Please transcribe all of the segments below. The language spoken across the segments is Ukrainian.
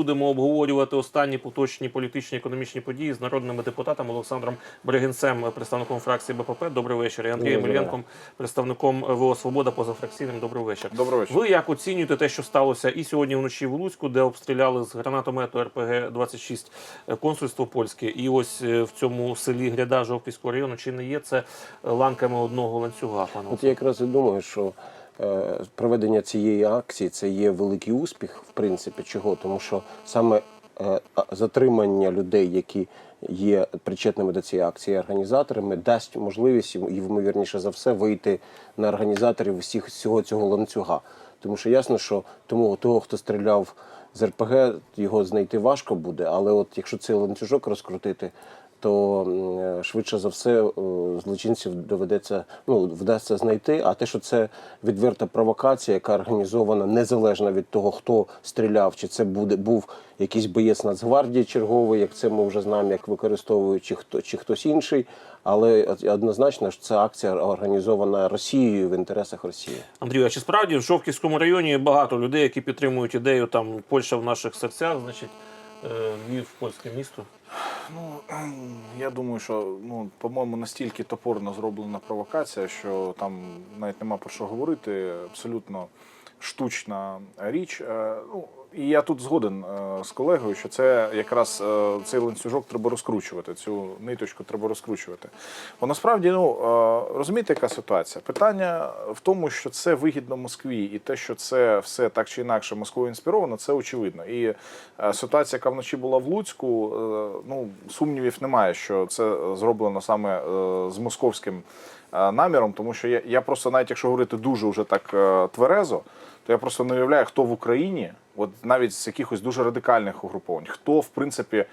будемо обговорювати останні поточні політичні економічні події з народними депутатами Олександром Бригинцем, представником фракції БПП. Добрий вечір. І Андрієм Ільєнком, представником ВО Свобода позафракційним. Добрий вечір. Добрий вечір. Ви як оцінюєте те, що сталося і сьогодні вночі в Луцьку, де обстріляли з гранатомету РПГ 26 консульство польське, і ось е, в цьому селі Гряда Жовківського району чи не є це е, ланками одного ланцюга, пане От я якраз і думаю, що е, проведення цієї акції це є великий успіх, в принципі, чого? Тому що саме е, затримання людей, які є причетними до цієї акції організаторами, дасть можливість і ймовірніше за все вийти на організаторів всіх всього цього ланцюга. Тому що ясно, що тому того, хто стріляв з РПГ, його знайти важко буде. Але от якщо цей ланцюжок розкрутити, то е, швидше за все е, злочинців доведеться ну вдасться знайти. А те, що це відверта провокація, яка організована незалежно від того, хто стріляв, чи це буде був якийсь боєць Нацгвардії черговий, як це ми вже знаємо, як використовують чи хто чи хтось інший. Але однозначно що це акція організована Росією в інтересах Росії. Андрію, а чи справді в Жовківському районі багато людей, які підтримують ідею там Польща в наших серцях, значить е, Львів польське місто? Ну я думаю, що ну по-моєму настільки топорно зроблена провокація, що там навіть нема про що говорити. Абсолютно штучна річ. Е, Ну і я тут згоден е, з колегою, що це якраз е, цей ланцюжок треба розкручувати, цю ниточку треба розкручувати. Бо насправді, ну е, розумієте, яка ситуація? Питання в тому, що це вигідно Москві, і те, що це все так чи інакше Москвою інспіровано, це очевидно. І ситуація, яка вночі була в Луцьку, ну сумнівів немає, що це зроблено саме з московським наміром, тому що я, я просто, навіть якщо говорити дуже вже так тверезо, то я просто не уявляю, хто в Україні, от навіть з якихось дуже радикальних угруповань, хто в принципі.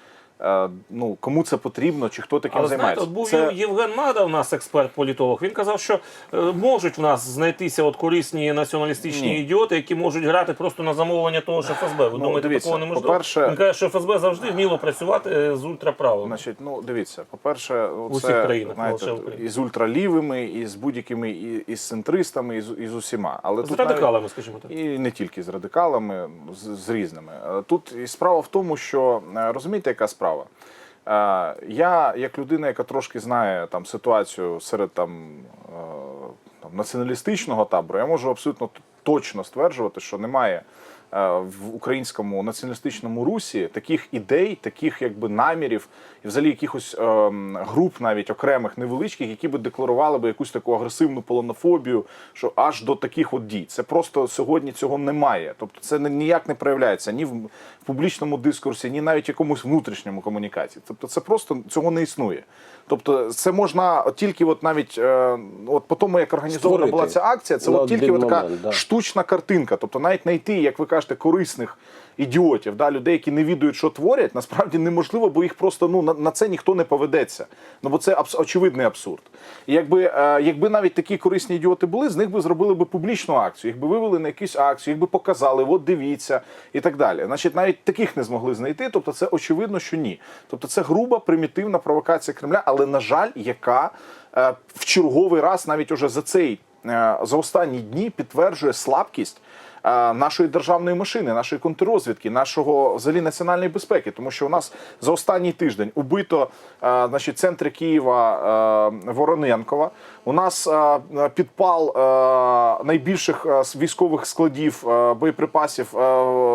Е, Ну, кому це потрібно, чи хто таким Але знаєте, займається? от був Це- Євген Мада, у нас експерт-політолог. Він казав, що е, можуть в нас знайтися от корисні націоналістичні Ні. ідіоти, які можуть грати просто на замовлення того ж ФСБ. Ви Ну, думаєте, дивіться, такого неможливо? по-перше- Він каже, що ФСБ завжди вміло працювати е, з ультраправими. Значить, ну дивіться, по-перше, ну, це, не знаєте, і з ультралівими, і з будь-якими, і, і з центристами, і з, і з усіма. Але З тут навіть- радикалами, скажімо так. І не тільки з радикалами, з, з різними. Тут і справа в тому, що розумієте, яка справа? Е, Я, як людина, яка трошки знає там ситуацію серед там, е, там націоналістичного табору, я можу абсолютно точно стверджувати, що немає в українському націоналістичному русі таких ідей, таких якби намірів і взагалі якихось ем, груп, навіть окремих невеличких, які би декларували би якусь таку агресивну полонофобію, що аж до таких от дій. Це просто сьогодні цього немає. Тобто це ніяк не проявляється ні в, публічному дискурсі, ні навіть в якомусь внутрішньому комунікації. Тобто, це просто цього не існує. Тобто, це можна тільки от навіть е, от по тому, як організована Створити. була ця акція, це от тільки от така момент, да. штучна картинка. Тобто, навіть знайти, як ви кажете, корисних ідіотів, да, людей, які не відають, що творять, насправді неможливо, бо їх просто ну на, на це ніхто не поведеться. Ну бо це абс- очевидний абсурд. І якби, е, якби навіть такі корисні ідіоти були, з них би зробили би публічну акцію, їх би вивели на якусь акцію, їх би показали, от дивіться і так далі. Значить, навіть таких не змогли знайти. Тобто, це очевидно, що ні. Тобто, це груба примітивна провокація Кремля, але на жаль, яка е, в черговий раз навіть уже за цей е, за останні дні підтверджує слабкість нашої державної машини, нашої контррозвідки, нашого взагалі національної безпеки, тому що у нас за останній тиждень убито е, значить, центри Києва е, Вороненкова. У нас е, підпал е, найбільших е, військових складів е, боєприпасів е,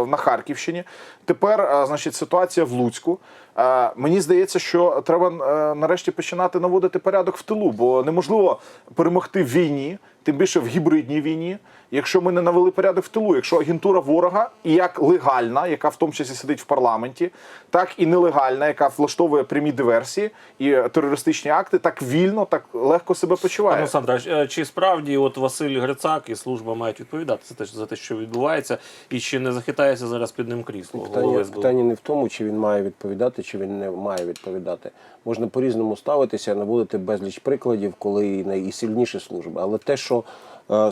на Харківщині. Тепер, е, значить, ситуація в Луцьку. Е, Мені здається, що треба е, нарешті починати наводити порядок в тилу, бо неможливо перемогти в війні, тим більше в гібридній війні, якщо ми не навели порядок в тилу. Якщо агентура ворога, і як легальна, яка в тому числі сидить в парламенті, так і нелегальна, яка влаштовує прямі диверсії і терористичні акти, так вільно, так легко себе почуває. Олександре, чи справді от Василь Грицак і служба мають відповідати за те, за те, що відбувається, і чи не захитається зараз під ним крісло Питання, питання не в тому, чи він має відповідати, чи він не має відповідати. Можна по-різному ставитися, наводити безліч прикладів, коли найсильніші служби. Але те, що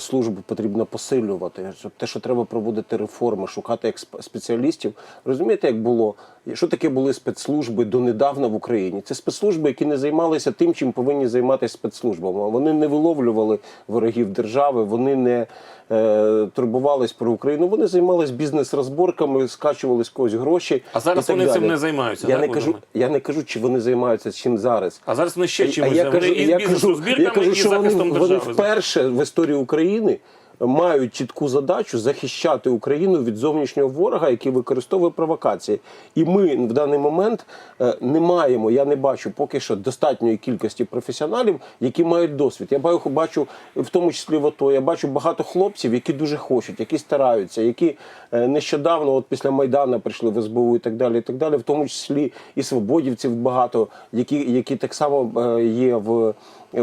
службу потрібно посилювати, те, що треба проводити реформи, шукати експ- спеціалістів. Розумієте, як було, Що таке були спецслужби донедавна в Україні? Це спецслужби, які не займалися тим, чим повинні займатися спецслужбами. Вони не виловлювали ворогів держави, вони не е, турбувались про Україну. Вони займалися бізнес-розборками, скачували з когось гроші. А зараз вони цим не займаються, Я так, не кажу, думаєте? я не кажу, чи вони займаються чим зараз. А зараз вони ще чимось я вони кажу, і я кажу, я кажу, що вони, вони вперше в історії України мають чітку задачу захищати Україну від зовнішнього ворога, який використовує провокації. І ми в даний момент е, не маємо, я не бачу поки що достатньої кількості професіоналів, які мають досвід. Я бачу, в тому числі в АТО, я бачу багато хлопців, які дуже хочуть, які стараються, які е, нещодавно, от після Майдану, прийшли в СБУ і так далі, і так далі, в тому числі і свободівців багато, які, які так само е, є в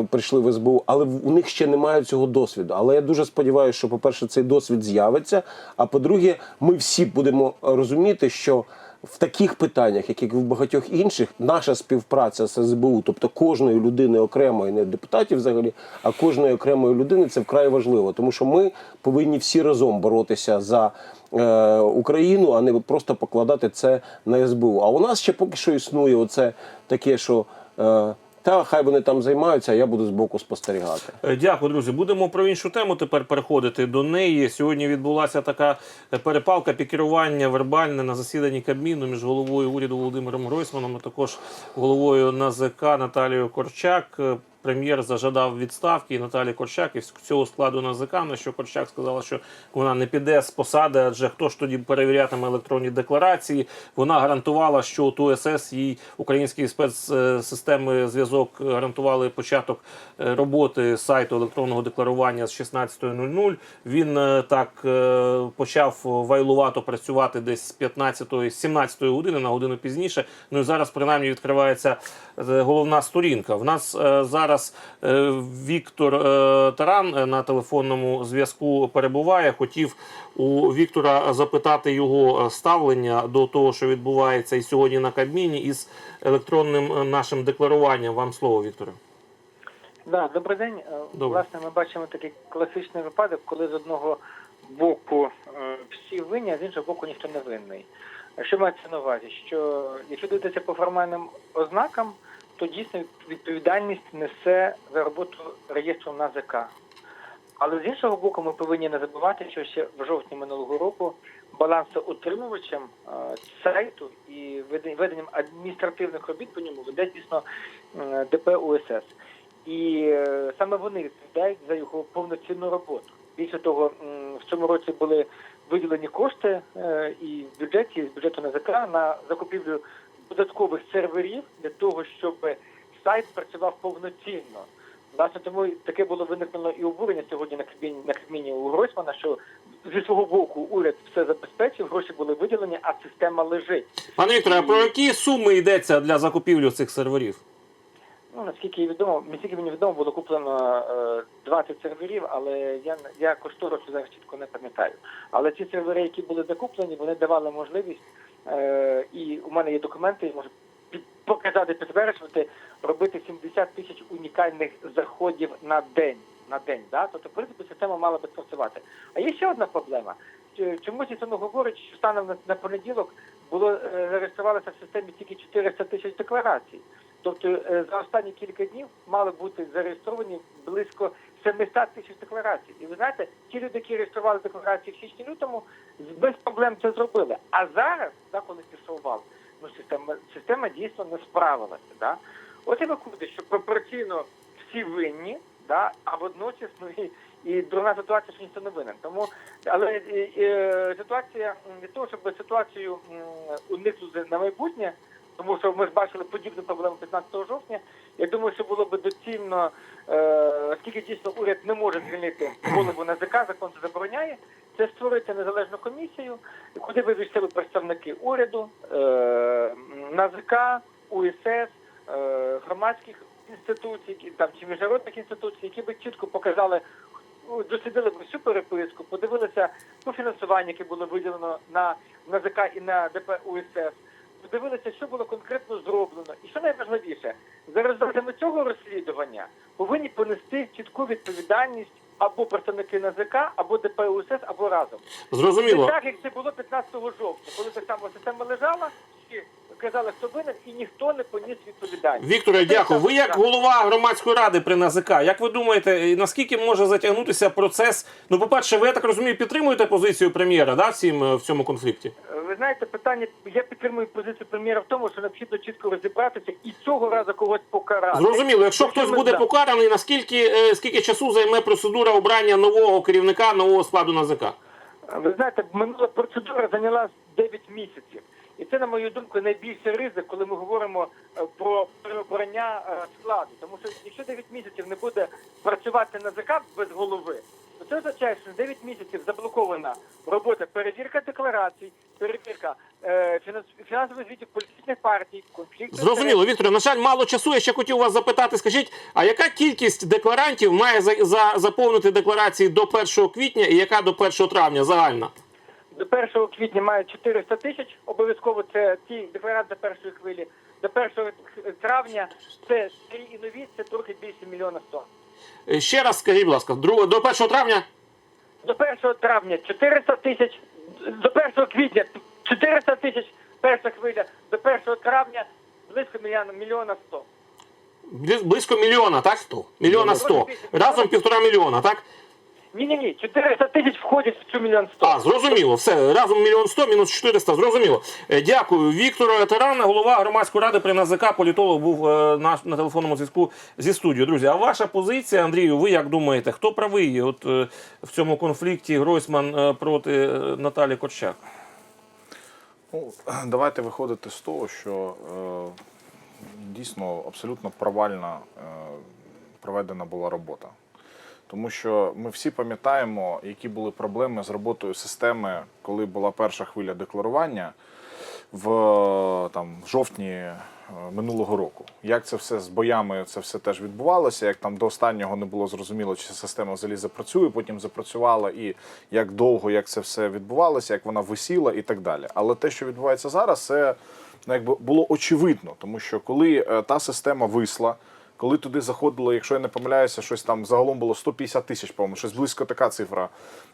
прийшли в СБУ, але у них ще немає цього досвіду. Але я дуже сподіваюся, що, по-перше, цей досвід з'явиться. А по-друге, ми всі будемо розуміти, що в таких питаннях, як і в багатьох інших, наша співпраця з СБУ, тобто кожної людини окремої, не депутатів взагалі, а кожної окремої людини, це вкрай важливо, тому що ми повинні всі разом боротися за е, Україну, а не просто покладати це на СБУ. А у нас ще поки що існує оце таке, що. Е, та хай вони там займаються, а я буду збоку спостерігати. Е, Дякую, друзі. Будемо про іншу тему тепер переходити до неї. Сьогодні відбулася така е, перепалка, пікірування вербальне на засіданні Кабміну між головою уряду Володимиром Гройсманом, а також головою НАЗК Наталією Корчак. Е, Прем'єр зажадав відставки Наталі Корчак із цього складу НАЗК, на що Корчак сказала, що вона не піде з посади, адже хто ж тоді перевірятиме електронні декларації. Вона гарантувала, що от УСС їй українські спецсистеми зв'язок гарантували початок е, роботи сайту електронного декларування з 16.00. Він е, так е, почав вайлувато працювати десь з 15-ї, з 17 години на годину пізніше. Ну і зараз принаймні відкривається е, головна сторінка. В нас е, зараз е, Віктор е, Таран е, на телефонному зв'язку перебуває. Хотів у Віктора запитати його ставлення до того, що відбувається і сьогодні на Кабміні із електронним нашим декларуванням. Вам слово, Вікторе. Да, добрий день. Е, Добрий. Власне, ми бачимо такий класичний випадок, коли з одного боку всі винні, а з іншого боку ніхто не винний. Що мається на увазі? Що якщо дивитися по формальним ознакам, то дійсно відповідальність несе за роботу реєстру НАЗК. Але з іншого боку, ми повинні не забувати, що ще в жовтні минулого року балансоутримувачем е, сайту і веден- веденням адміністративних робіт по ньому веде дійсно е, ДП УСС. І е, саме вони відповідають за його повноцінну роботу. Більше того, в цьому році були виділені кошти і в бюджеті, з бюджету НЗК на закупівлю додаткових серверів для того, щоб сайт працював повноцінно. Власне, тому таке було виникнено і обурення сьогодні на Кабміні, на Кабміні у Гройсмана, що зі свого боку уряд все забезпечив, гроші були виділені, а система лежить. Пане Вікторе, а про які суми йдеться для закупівлі цих серверів? Ну, наскільки відомо, наскільки мені відомо, було куплено е, 20 серверів, але я я кошторису зараз чітко не пам'ятаю. Але ці сервери, які були закуплені, вони давали можливість, е, і у мене є документи, я можу показати, підтверджувати, робити 70 тисяч унікальних заходів на день. На день, да? тобто, в принципі, система мала би працювати. А є ще одна проблема. Чомусь не говорить, що станом на, на понеділок було е, зареєструвалося в системі тільки 400 тисяч декларацій. Тобто е, за останні кілька днів мали бути зареєстровані близько 700 тисяч декларацій. І ви знаєте, ті люди, які реєстрували декларації в січні лютому, без проблем це зробили. А зараз, так, коли пішов вал, ну система система дійсно не справилася. Да? От і виходить, що пропорційно всі винні, да, а водночас ну і. І дурна ситуація, що ніхто не винен. Тому, але е, е, ситуація від того, щоб ситуацію уникнути на майбутнє, тому що ми ж бачили подібну проблему 15 жовтня. Я думаю, що було б доцільно, дійсно уряд не може звільнити голову НАЗК, закон це забороняє, це створити незалежну комісію, куди ви війшли представники уряду, е, НАЗК, УСС, е, громадських інституцій, там чи міжнародних інституцій, які би чітко показали. ну, Дослідили б всю переписку, подивилися по фінансуванню, яке було виділено на НАЗК і на ДП УСС, подивилися, що було конкретно зроблено. І що найважливіше, за результатами цього розслідування повинні понести відповідальність або представники НАЗК, або ДП УСС, або разом. Зрозуміло. Зрозуміло. так, як це було 15 жовтня, коли так само система лежала, всі казали, хто винен, і ніхто не поніс відповідальність. Вікторе, дякую. Ви як голова громадської ради при НАЗК, як ви думаєте, наскільки може затягнутися процес? Ну, по-перше, ви я так розумію, підтримуєте позицію прем'єра да, всім е, в цьому конфлікті? Ви знаєте, питання я підтримую позицію прем'єра в тому, що необхідно чітко розібратися і цього разу когось покарати. Зрозуміло, якщо хтось буде покараний, наскільки е, скільки часу займе процедура обрання нового керівника нового складу НАЗК? Ви знаєте, минула процедура зайняла 9 місяців. І це, на мою думку, найбільший ризик, коли ми говоримо е, про переобрання е, складу. Тому що якщо 9 місяців не буде працювати на НАЗК без голови, то це означає, що 9 місяців заблокована робота перевірка декларацій, перевірка е, фінансових звітів політичних партій, конфлікту. Зрозуміло, Вікторе, на жаль, мало часу. Я ще хотів вас запитати. Скажіть, а яка кількість декларантів має за, за заповнити декларації до 1 квітня і яка до 1 травня загальна? До 1 квітня мають 400 тисяч. Обов'язково це ті декларанти першої хвилі. До 1 травня це ті і нові, це трохи більше мільйона сто. Е, Ще раз скажіть, будь ласка, друг- до 1 травня До 1 травня 400 тисяч, до 1 квітня 400 тисяч перша хвиля, до 1 травня близько мільйона, мільйона сто. Близ- близько мільйона, так? Сто? Мільйона сто. Разом півтора мільйона, так? Ні-ні-ні, 400 тисяч входять в цю мільйон сто. А, зрозуміло, все. Разом мільйон сто, мінус 400, зрозуміло. Е, Дякую. Віктор Таран, голова громадської ради при НАЗК, політолог був е, на, на телефонному зв'язку зі студією. Друзі, а ваша позиція, Андрію, ви як думаєте, хто правий от, е, в цьому конфлікті Гройсман е, проти е, Наталі Корчак? Ну, давайте виходити з того, що е, дійсно абсолютно провальна е, проведена була робота. Тому що ми всі пам'ятаємо, які були проблеми з роботою системи, коли була перша хвиля декларування в там, жовтні е, минулого року. Як це все з боями це все теж відбувалося, як там до останнього не було зрозуміло, чи система взагалі запрацює, потім запрацювала, і як довго як це все відбувалося, як вона висіла і так далі. Але те, що відбувається зараз, це ну, якби було очевидно, тому що коли е, та система висла. Коли туди заходило, якщо я не помиляюся, щось там загалом було 150 тисяч, по-моєму, щось близько така цифра.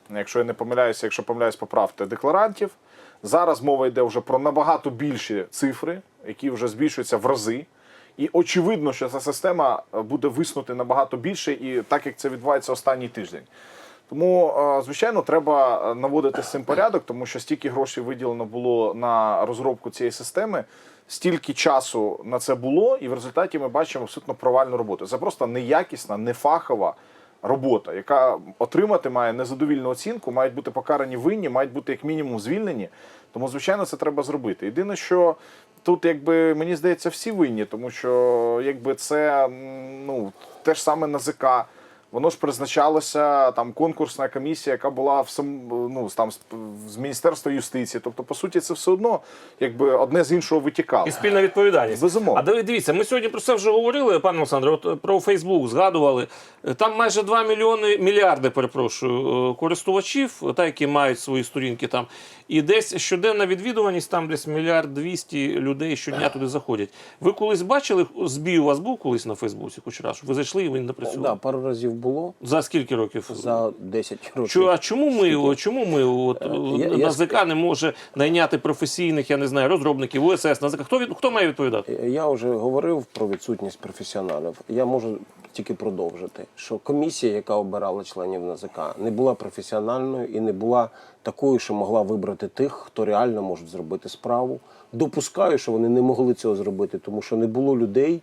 Якщо я не помиляюся, якщо помиляюсь, поправте декларантів. Зараз мова йде вже про набагато більші цифри, які вже збільшуються в рази. І очевидно, що ця система буде виснути набагато більше, і так як це відбувається останній тиждень. Тому, е, звичайно, треба е, наводити з цим порядок, тому що стільки грошей виділено було на розробку цієї системи, стільки часу на це було, і в результаті ми бачимо абсолютно провальну роботу. Це просто неякісна, нефахова робота, яка отримати має незадовільну оцінку, мають бути покарані винні, мають бути як мінімум звільнені. Тому, звичайно, це треба зробити. Єдине, що тут, якби мені здається, всі винні, тому що якби це ну те ж саме НАЗК. Воно ж призначалося там конкурсна комісія, яка була в сам, ну там з, міністерства юстиції. Тобто, по суті, це все одно якби одне з іншого витікало. І спільна відповідальність. Безумовно. А дивіться, ми сьогодні про це вже говорили, пане Олександре, от е, про Фейсбук згадували. Там майже 2 мільйони мільярди, перепрошую, е, користувачів, та які мають свої сторінки там. І десь щоденна відвідуваність, там десь мільярд двісті людей щодня туди заходять. Ви колись бачили збій у вас був колись на Фейсбуці, хоч раз? Ви зайшли і він не Да, пару разів було За скільки років? за 10 років. Чу- а чому ми, о, чому ми от, Е, я- я НАЗК не може найняти професійних, я не знаю, розробників, УСС, НАЗК? Хто, від, хто має відповідати? Я вже говорив про відсутність професіоналів. Я можу тільки продовжити, що комісія, яка обирала членів НАЗК, не була професіональною і не була такою, що могла вибрати тих, хто реально може зробити справу. Допускаю, що вони не могли цього зробити, тому що не було людей,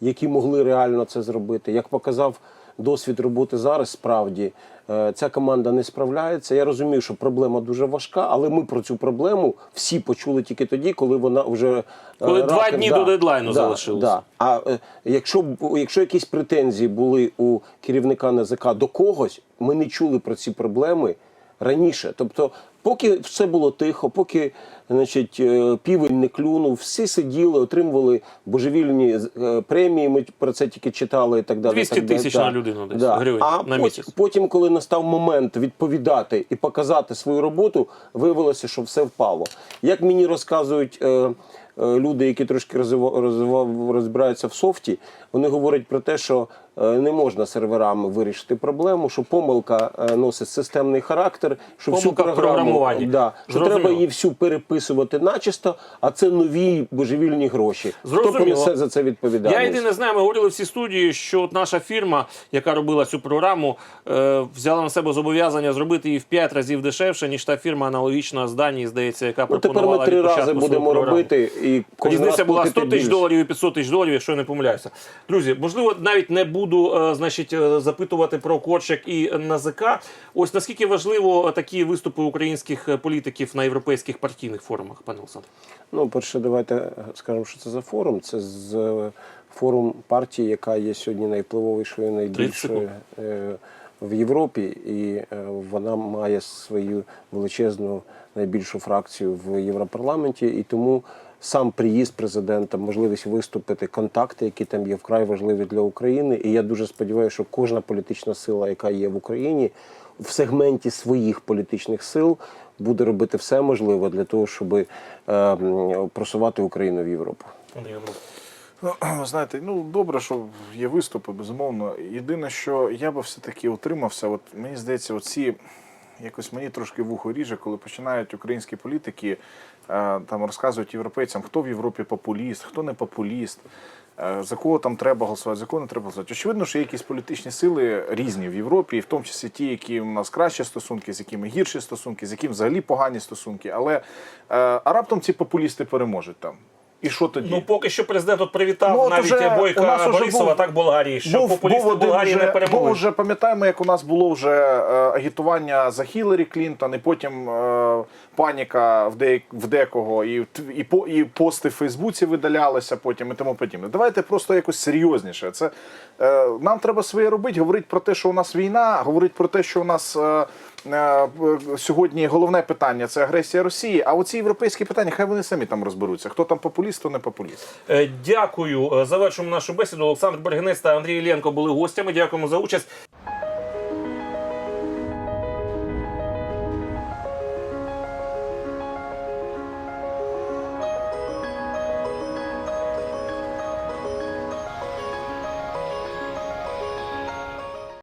які могли реально це зробити. Як показав досвід роботи зараз, справді е, ця команда не справляється. Я розумію, що проблема дуже важка, але ми про цю проблему всі почули тільки тоді, коли вона вже е, Коли два раптом- дні до дедлайну залишилось. Да. А е, якщо якщо якісь претензії були у керівника НАЗК до когось, ми не чули про ці проблеми раніше. Тобто, поки все було тихо, поки значить, е, півень не клюнув, всі сиділи, отримували божевільні е, премії. Ми про це тільки читали і так далі. 200 так тисяч Да. на людину десь, Да. гривень а на місяць. потім, коли настав момент відповідати і показати свою роботу, виявилося, що все впало. Як мені розказують. Е, Люди, які трошки розвива- розвива- розбираються в софті, вони говорять про те, що не можна серверами вирішити проблему, що помилка носить системний характер, що всю Помилка в програму програмуванні. да, що треба її всю виписувати начисто, а це нові божевільні гроші. Хто Зрозуміло. понесе за це відповідальність? Я єдине знаю, ми говорили всі студії, що от наша фірма, яка робила цю програму, е, взяла на себе зобов'язання зробити її в 5 разів дешевше, ніж та фірма аналогічна з Данії, здається, яка Ну, тепер пропонувала ми три від рази будемо робити і Різниця була платити 100 тисяч доларів і 500 тисяч доларів, якщо я не помиляюся. Друзі, можливо, навіть не буду е, значить, е, запитувати про Корчак і НАЗК. Ось наскільки важливо такі виступи українських е, політиків на європейських партійних форумах, пане Олександр? Ну, перше, давайте е, скажемо, що це за форум. Це з е, форум партії, яка є сьогодні найвпливовішою, найбільшою е, в Європі, і вона має свою величезну найбільшу фракцію в Європарламенті, і тому. Сам приїзд президента, можливість виступити, контакти, які там є, вкрай важливі для України. І я дуже сподіваюся, що кожна політична сила, яка є в Україні, в сегменті своїх політичних сил буде робити все можливе для того, щоб е, просувати Україну в Європу. Ну, знаєте, ну добре, що є виступи, безумовно. Єдине, що я би все-таки утримався, от мені здається, оці якось мені трошки вухо ріже, коли починають українські політики там розказують європейцям, хто в Європі популіст, хто не популіст. е, За кого там треба голосувати, за кого не треба голосувати. Очевидно, що є якісь політичні сили різні в Європі, і в тому числі ті, які у нас кращі стосунки, з якими гірші стосунки, з якими взагалі погані стосунки. Але е, а раптом ці популісти переможуть там. І що тоді? Ну, поки що президент от привітав Ну, от навіть уже Бойка Борисова, був- так Болгарії, що популісти один Болгарії вже, не був перемогли. вже, пам'ятаємо, як у нас було вже е, агітування за Хіларі Клінтон, і потім е, паніка в, де, в декого, і, і, по, і пости в Фейсбуці видалялися потім і тому подібне. Давайте просто якось серйозніше. Це, е, нам треба своє робити, говорити про те, що у нас війна, говорити про те, що у нас. Е, е, Сьогодні головне питання це агресія Росії. А оці європейські питання, хай вони самі там розберуться. Хто там популіст, хто не популіст. Е, Дякую. Е, Завершуємо нашу бесіду. Олександр Бергенець та Андрій Іллєнко були гостями. Дякуємо за участь.